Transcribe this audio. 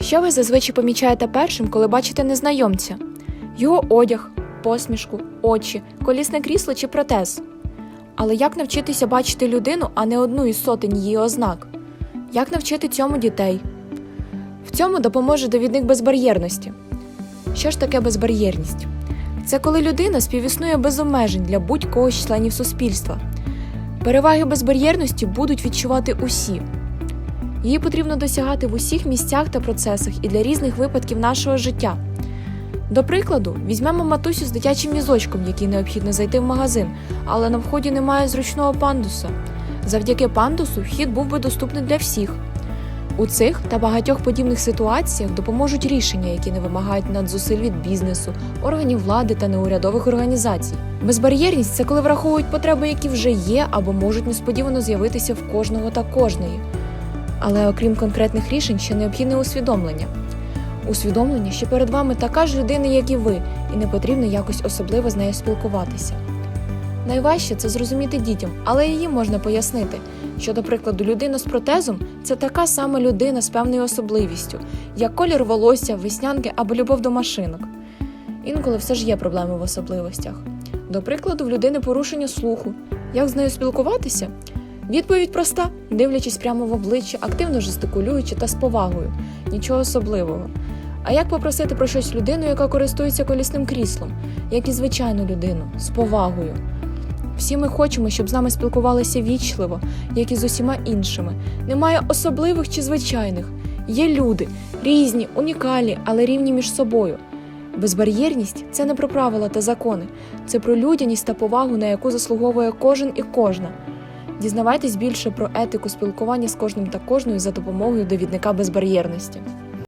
Що ви зазвичай помічаєте першим, коли бачите незнайомця? Його одяг, посмішку, очі, колісне крісло чи протез. Але як навчитися бачити людину, а не одну із сотень її ознак? Як навчити цьому дітей? В цьому допоможе довідник безбар'єрності. Що ж таке безбар'єрність? Це коли людина співіснує без обмежень для будь-кого з членів суспільства. Переваги безбар'єрності будуть відчувати усі. Її потрібно досягати в усіх місцях та процесах і для різних випадків нашого життя. До прикладу, візьмемо матусю з дитячим візочком, який необхідно зайти в магазин, але на вході немає зручного пандуса. Завдяки пандусу вхід був би доступний для всіх. У цих та багатьох подібних ситуаціях допоможуть рішення, які не вимагають надзусиль від бізнесу, органів влади та неурядових організацій. Безбар'єрність це коли враховують потреби, які вже є або можуть несподівано з'явитися в кожного та кожної. Але окрім конкретних рішень, ще необхідне усвідомлення. Усвідомлення, що перед вами така ж людина, як і ви, і не потрібно якось особливо з нею спілкуватися. Найважче це зрозуміти дітям, але її можна пояснити, що, до прикладу, людина з протезом це така сама людина з певною особливістю, як колір волосся, веснянки або любов до машинок. Інколи все ж є проблеми в особливостях. До прикладу, в людини порушення слуху. Як з нею спілкуватися? Відповідь проста, дивлячись прямо в обличчя, активно жестикулюючи та з повагою. Нічого особливого. А як попросити про щось людину, яка користується колісним кріслом, як і звичайну людину, з повагою? Всі ми хочемо, щоб з нами спілкувалися вічливо, як і з усіма іншими. Немає особливих чи звичайних. Є люди, різні, унікальні, але рівні між собою. Безбар'єрність це не про правила та закони, це про людяність та повагу, на яку заслуговує кожен і кожна. Дізнавайтесь більше про етику спілкування з кожним та кожною за допомогою довідника безбар'єрності.